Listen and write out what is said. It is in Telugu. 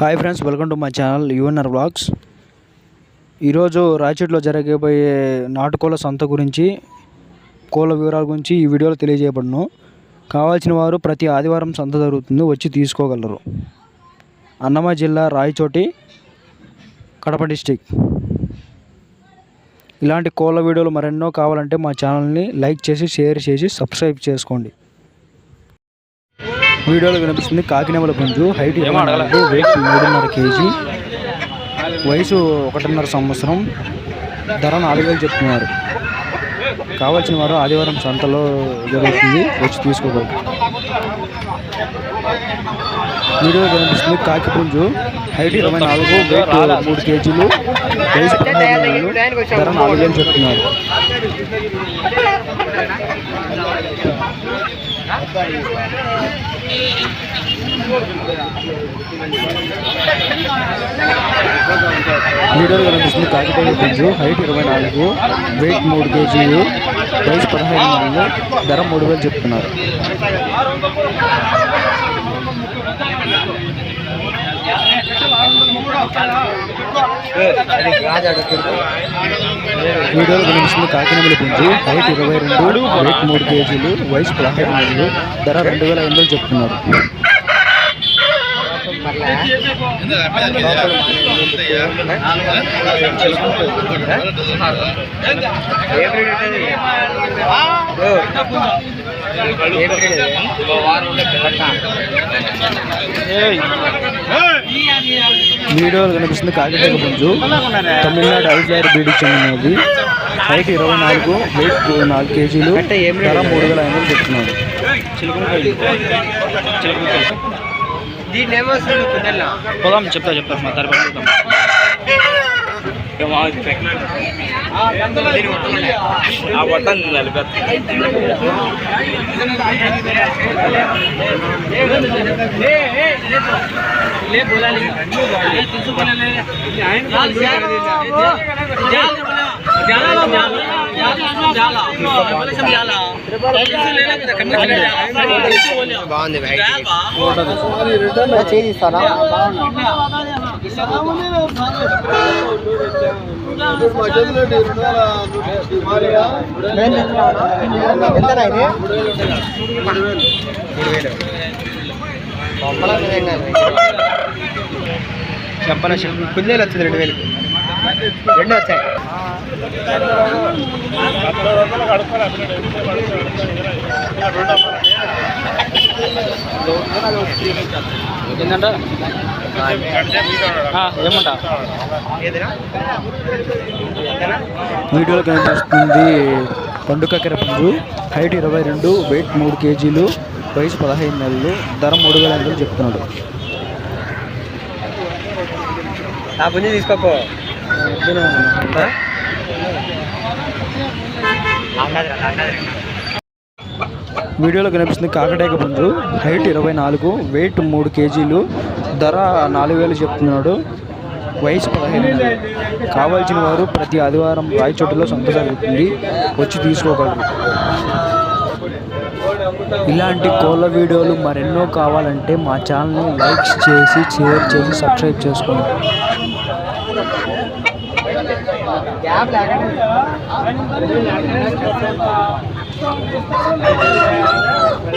Hi friends welcome to my channel UNR blogs ఈరోజు రాయచోటిలో జరగబోయే నాటుకోళ్ళ సంత గురించి కోళ్ళ వివరాల గురించి ఈ వీడియోలో తెలియజేయబడును. కావాల్సిన వారు ప్రతి ఆదివారం సంత జరుగుతుంది వచ్చి తీసుకోగలరు. అన్నమయ్య జిల్లా రాయచోటి కడప డిస్టిక్. ఇలాంటి కోళ్ళ వీడియోలు మరెన్నో కావాలంటే మా ఛానల్ని లైక్ చేసి షేర్ చేసి సబ్స్క్రైబ్ చేసుకోండి. వీడియోలో కనిపిస్తుంది కాకినెమల పుంజు హైట్ వెయిట్ మూడున్నర కేజీ. వయసు ఒకటిన్నర సంవత్సరం. ధర నాలుగు వేలు చెప్తున్నారు. కావాల్సిన వారు ఆదివారం సంతలో జరుగుతుంది. వచ్చి తీసుకోగలరు వీడియోలో కనిపిస్తుంది కాకి పుంజు. హైట్ ఇరవై నాలుగు వెయిట్ మూడు కేజీలు. వయసు ధర నాలుగు వేలు చెప్తున్నారు. వీడియోలో కనిపిస్తుంది కాకితేయ పుంజు హైట్ ఇరవై నాలుగు వెయిట్ మూడు కేజీలు ప్రైస్ పదహైదు వందలు ధర మూడు వేలు చెప్తున్నారు. వీడియోలో కనిపిస్తుంది కాకినమల పుంజి హైట్ ఇరవై రెండు వెయిట్ మూడు కేజీలు వయసు పదహైదు నెలలు ధర రెండు వేల ఐదు వందలు చెప్తున్నారు. వీడియోలో కనిపిస్తుంది కాకితేయ పుంజు తమిళనాడు ఐజార్ బీడికి చెందినది హైట్ ఇరవై నాలుగు వెయిట్ నాలుగు కేజీలు ధర మూడు వేల ఐదు వందలు పిల్లల్లో పోదాం చెప్తా చెప్తా మా తరపున ఆ బట్టలు నలిపేస్తా బాగుంది చేయిస్తారా ఇది చెప్పన కుందేలు వచ్చింది రెండు వేలు రెండు వచ్చాయి. ఏంటంట? ఏమంటా? ఏదిరా వీడియోలో కనిపిస్తుంది పండుకకెర పుంజు హైట్ ఇరవై రెండు వెయిట్ మూడు కేజీలు వయసు పదహైదు నెలలు ధర మూడు వేల ఐదు వందలు చెప్తున్నాడు. ఆ పుంజి తీసుకోపో. వీడియోలో కనిపిస్తుంది కాకటేక పుంజు. హైట్ ఇరవై నాలుగు వెయిట్ మూడు కేజీలు. ధర నాలుగు వేలు చెప్తున్నాడు. వయసు పదహైదు కావాల్సిన వారు ప్రతి ఆదివారం రాయచోటులో సంత జరుగుతుంది వచ్చి తీసుకోగలరు. ఇలాంటి కోళ్ళ వీడియోలు మరెన్నో కావాలంటే మా ఛానల్ని లైక్ చేసి షేర్ చేసి సబ్స్క్రైబ్ చేసుకోండి.